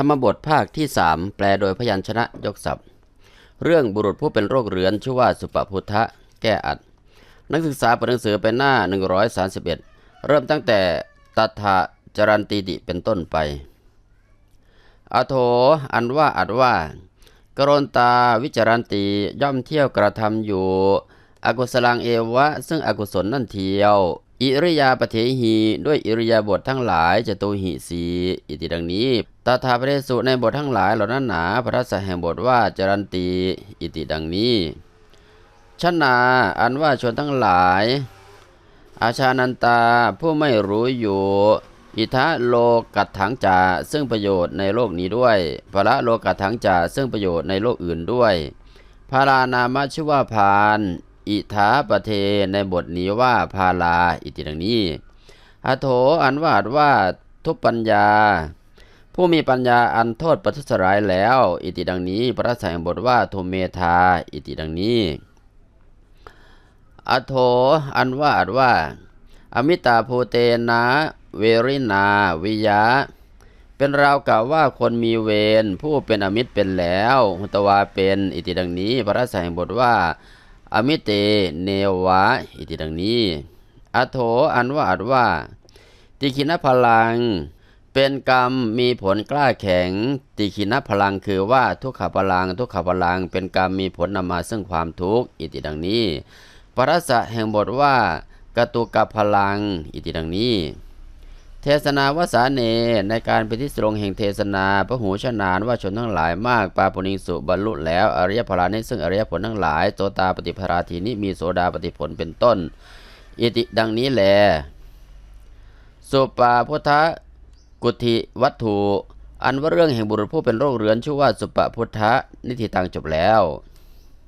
รรมบทภาคที่สามแปลโดยพยัญชนะยกศัพท์ เรื่องบุรุษผู้เป็นโรคเรื้อนชื่อว่าสุปพุทธะแก้อัด นักศึกษาเปิดหนังสือไปหน้า 131 เริ่มตั้งแต่ตัทธะจรันตีติเป็นต้นไป อโถ อันว่าอัดว่า กรณตาวิจารันติย่อมเที่ยวกระทำอยู่ อกุศลังเอวะ ซึ่งอกุศลนั่นเที่ยว อิริยาปเทหีด้วยอิริยาบถทั้งหลายจตุหิสีอิติดังนี้ตถาพระเทสุในบททั้งหลายเหล่านั้นหนาพระทัศแห่งบทว่าจรันตีอิติดังนี้ชนาอันว่าชนทั้งหลาย อาชานันตาผู้ไม่รู้อยู่ อิทะโลกัตถังจาซึ่งประโยชน์ในโลกนี้ด้วยพระโลกัตถังจาซึ่งประโยชน์ในโลกอื่นด้วยพารานามชื่อว่าพาน อิทาปเทในบทนี้ว่าพาลาอิติดังนี้อโถอันว่าดว่าทุปัญญา ผู้มีปัญญาอันโทษปัทุสร้ายแล้ว อิติดังนี้พระแสงบทว่าโทเมธาอิติดังนี้อโถอันว่าดว่า อมิตาภูเตนะเวรินาวิยะเป็นราวกล่าวว่าคนมีเวรผู้เป็นอมิตรเป็นแล้ว หุตวาเป็นอิติดังนี้ พระสัยบทว่า อมิเตเนวะอิติดังนี้ อโถอันว่าอัดว่า ติคินพลัง เป็นกรรมมีผลกล้าแข็ง ติคินพลังคือว่าทุกขพลัง ทุกขพลัง เป็นกรรมมีผลนำมาซึ่งความทุกข์อิติดังนี้ปรัสสะแห่งบทว่ากตุกับพลัง อิติดังนี้ เทศนาวสาเนในการเป็นที่สรงแห่งเทศนาพระหูชนานว่าชนทั้งหลายมากปาปุณิสุบรรลุแล้วอริยพลานี้ซึ่งอริยผลทั้งหลายโตตาปฏิภราทีนี้มีโสดาปฏิผลเป็นต้น อิติดังนี้แล สุปาพุทธกุฏิวัตถุ อันว่าเรื่องแห่งบุรุษผู้เป็นโรคเรื้อนชื่อว่าสุปาพุทธนิธิตังจบแล้ว